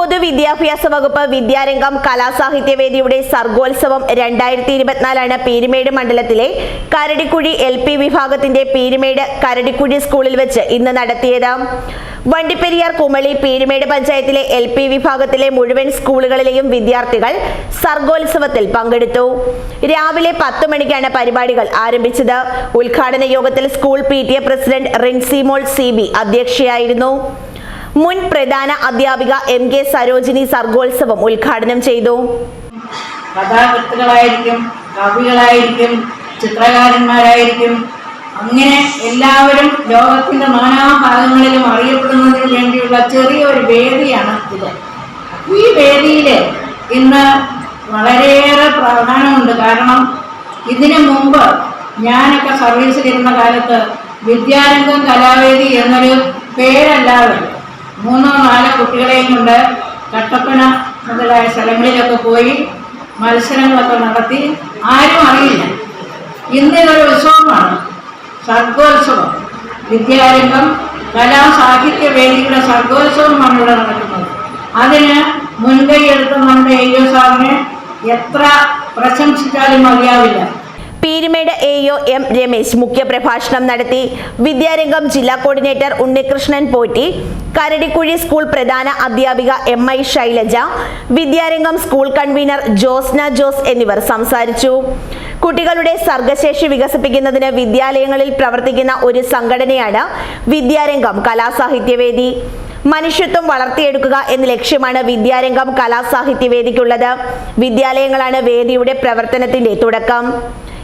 പൊതുവിദ്യാഭ്യാസ വകുപ്പ് വിദ്യാരംഗം കലാസാഹിത്യവേദിയുടെ സർഗോത്സവം രണ്ടായിരത്തി ഇരുപത്തിനാലാണ് പീരുമേട് മണ്ഡലത്തിലെ കരടിക്കുഴി എൽ പി വിഭാഗത്തിന്റെ പീരുമേട് കരടിക്കുഴി സ്കൂളിൽ വെച്ച് ഇന്ന് നടത്തിയത്. വണ്ടിപ്പെരിയാർ കുമളി പീരുമേട് പഞ്ചായത്തിലെ എൽ പി വിഭാഗത്തിലെ മുഴുവൻ സ്കൂളുകളിലെയും വിദ്യാർത്ഥികൾ സർഗോത്സവത്തിൽ പങ്കെടുത്തു. രാവിലെ പത്ത് മണിക്കാണ് പരിപാടികൾ ആരംഭിച്ചത്. ഉദ്ഘാടന യോഗത്തിൽ school P president Rinsimol C B അധ്യക്ഷയായിരുന്നു. മുൻ പ്രധാന അധ്യാപിക എം കെ സരോജിനി സർഗോത്സവം ഉദ്ഘാടനം ചെയ്തു. കഥാകൃത്തുകളായിരിക്കും കവികളായിരിക്കും ചിത്രകാരന്മാരായിരിക്കും. അങ്ങനെ എല്ലാവരും ലോകത്തിന്റെ നാനാഭാഗങ്ങളിലും അറിയപ്പെടുന്നതിന് വേണ്ടിയുള്ള ചെറിയൊരു വേദിയാണ് ഇത്. ഈ വേദിയിൽ ഇന്ന് വളരെയേറെ പ്രാധാന്യമുണ്ട്. കാരണം ഇതിനു മുമ്പ് ഞാനൊക്കെ സർവീസിലിരുന്ന കാലത്ത് വിദ്യാരംഗം കലാവേദി എന്നൊരു പേരല്ലാതെ മൂന്നോ നാലോ കുട്ടികളെയും കൊണ്ട് കട്ടപ്പന മുതലായ സ്ഥലങ്ങളിലൊക്കെ പോയി മത്സരങ്ങളൊക്കെ നടത്തി. ആരും അറിയില്ല. ഇന്നിതൊരു ഉത്സവമാണ്. സർഗോത്സവം. വിദ്യാരംഭം കലാ സാഹിത്യ വേദികളുടെ സർഗോത്സവമാണ് ഇവിടെ നടക്കുന്നത്. അതിന് മുൻകൈ എടുത്ത നമ്മുടെ എ സാറിനെ എത്ര പ്രശംസിച്ചാലും മതിയാവില്ല. Peermade A O M Ramesh മുഖ്യപ്രഭാഷണം നടത്തി. വിദ്യാരംഗം ജില്ലാ കോർഡിനേറ്റർ ഉണ്ണികൃഷ്ണൻ പോറ്റി. കരടിക്കുഴി സ്കൂൾ പ്രധാന അധ്യാപിക M I Shailaja. Vidyarangam school convener Josna Jose എന്നിവർ സംസാരിച്ചു. കുട്ടികളുടെ സർഗശേഷി വികസിപ്പിക്കുന്നതിന് വിദ്യാലയങ്ങളിൽ പ്രവർത്തിക്കുന്ന ഒരു സംഘടനയാണ് വിദ്യാരംഗം കലാസാഹിത്യവേദി. മനുഷ്യത്വം വളർത്തിയെടുക്കുക എന്ന ലക്ഷ്യമാണ് വിദ്യാരംഗം കലാസാഹിത്യവേദിക്കുള്ളത്. വിദ്യാലയങ്ങളാണ് വേദിയുടെ പ്രവർത്തനത്തിന്റെ തുടക്കം.